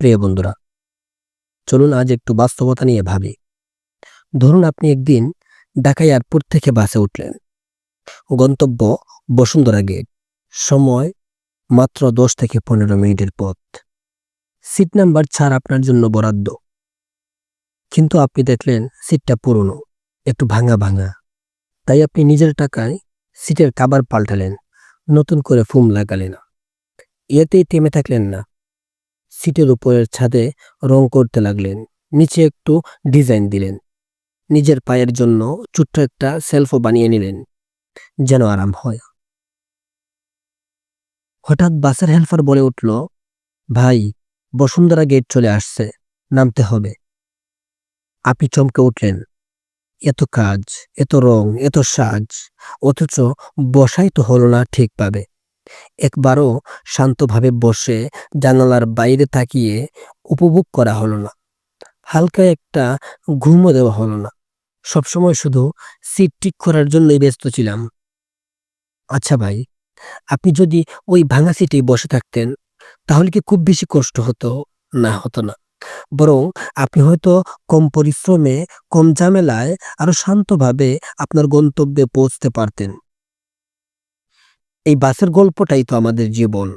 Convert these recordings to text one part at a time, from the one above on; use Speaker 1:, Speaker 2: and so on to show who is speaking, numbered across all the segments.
Speaker 1: প্রিয় বন্ধুরা, চলুন আজ একটু বাস্তবতা নিয়ে ভাবি। ধরুন আপনি একদিন ঢাকা এয়ারপোর্ট থেকে বাসে উঠলেন। গন্তব্য বসুন্ধরা গেট। সময় মাত্র দশ থেকে পনেরো মিনিটের পথ। সিট নাম্বার ছাড় আপনার জন্য বরাদ্দ। কিন্তু আপনি দেখলেন সিটটা পুরনো, একটু ভাঙা ভাঙা। তাই আপনি নিজের টাকায় সিটের কাবার পাল্টালেন, নতুন করে ফুম লাগালেন এতেই থেমে থাকলেন না। সিটের উপরের ছাদে রং করতে লাগলেন, নিচে একটু ডিজাইন দিলেন। নিজের পায়ের জন্য ছোট্ট একটা সেলফও বানিয়ে নিলেন, যেন আরাম হয়। হঠাৎ বাসের হেল্পার বলে উঠল, ভাই, বসুন্ধরা গেট চলে আসছে, নামতে হবে। আপনি চমকে উঠলেন, এত কাজ, এত রং, এত সাজ, অথচ বসাই তো হলো না ঠিকভাবে। একবারও শান্তভাবে বসে জানালার বাইরে তাকিয়ে উপভোগ করা হলো না। হালকা একটা ঘুমও দেওয়া হলো না। সবসময় শুধু সিট ঠিক করার জন্যই ব্যস্ত ছিলাম। আচ্ছা ভাই, আপনি যদি ওই ভাঙা সিটে বসে থাকতেন, তাহলে কি খুব বেশি কষ্ট হতো? না হতো না। বরং আপনি হয়তো কম পরিশ্রমে, কম ঝামেলায় আরও শান্তভাবে আপনার গন্তব্যে পৌঁছতে পারতেন। এই বাসের গল্পটাই তো আমাদের জীবন।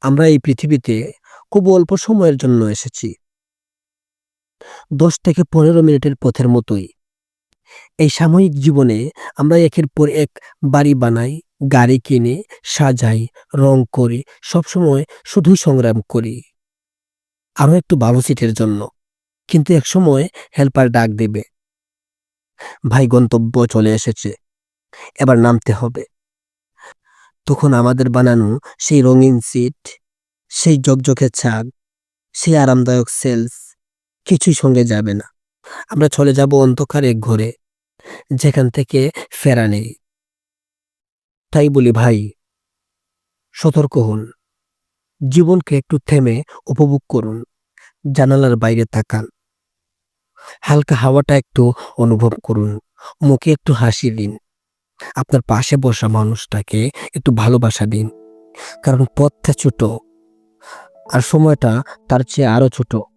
Speaker 1: আমরা এই পৃথিবীতে খুব অল্প সময়ের জন্য এসেছি। দশ থেকে পনেরো মিনিটের পথের মতোই। এই সাময়িক জীবনে আমরা একের পর এক বাড়ি বানাই, গাড়ি কিনে, সাজাই, রং করি, সবসময় শুধুই সংগ্রাম করি। আরও একটু ভালো সিটের জন্য। কিন্তু এক সময় হেল্পার ডাক দেবে। ভাই গন্তব্য চলে এসেছে। এবার নামতে হবে। তখন আমাদের বানানো সেই রঙিন সিট, সেই জকজকে ছাদ সেই আরামদায়ক সেলস কিছুই সঙ্গে যাবে না। আমরা চলে যাব অন্ধকার এক ঘরে, যেখান থেকে ফেরা নেই। তাই বলি, ভাই, সতর্ক হন। জীবনকে একটু থেমে উপভোগ করুন, জানালার বাইরে তাকান। হালকা হাওয়াটা একটু অনুভব করুন, মুখে একটু হাসি দিন। আপনার পাশে বসা মানুষটাকে একটু ভালোবাসা দিন। কারণ পথটা ছোট, আর সময়টা তার চেয়ে আরও ছোট।